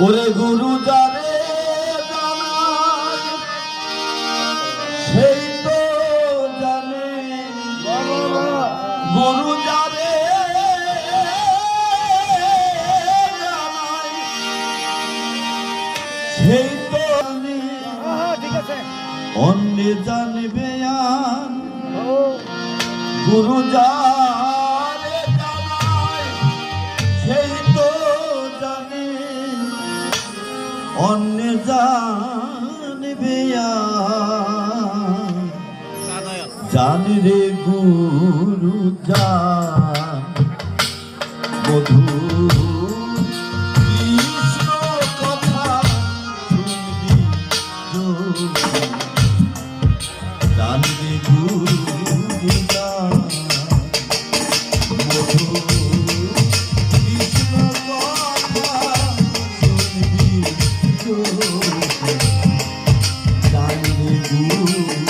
ওরে গুরু জানে সেই তো জানে। গুরু জানে সেই তো অন্য জানবে গুরু জানে জানবে জান রে গুরু জান মধু কৃষ্ণ কথা শুনবি Ooh.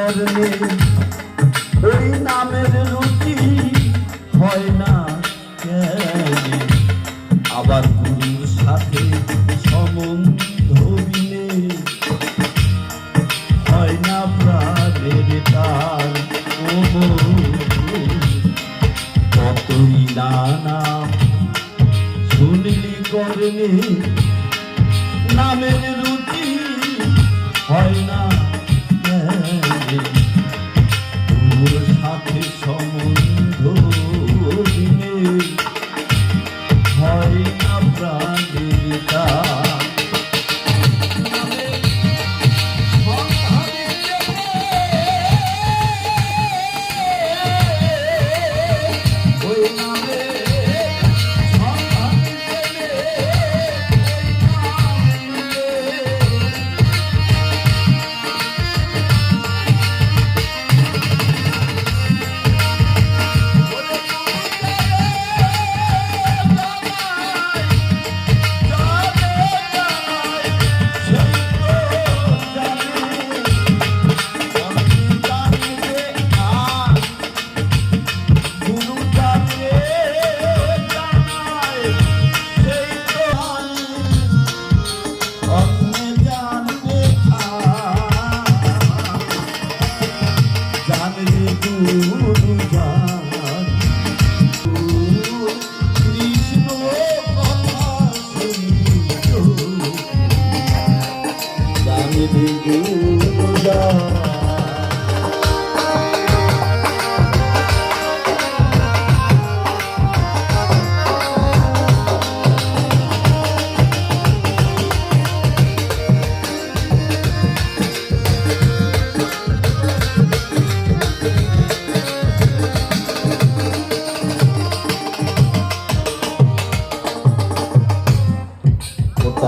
never me.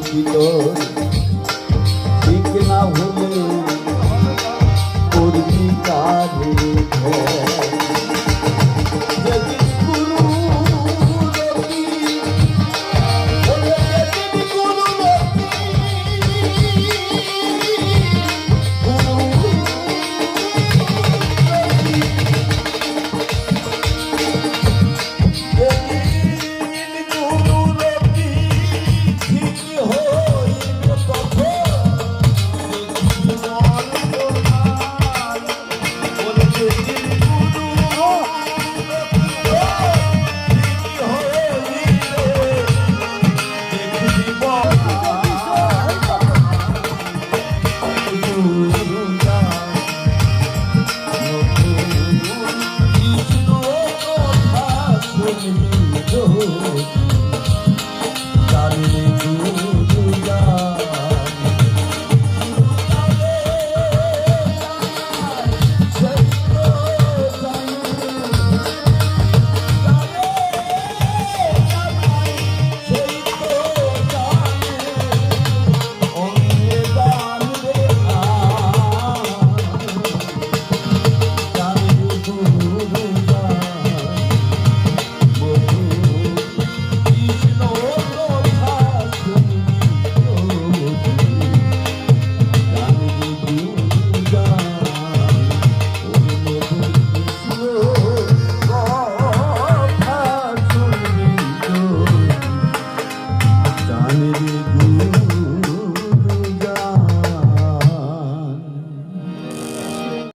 তুই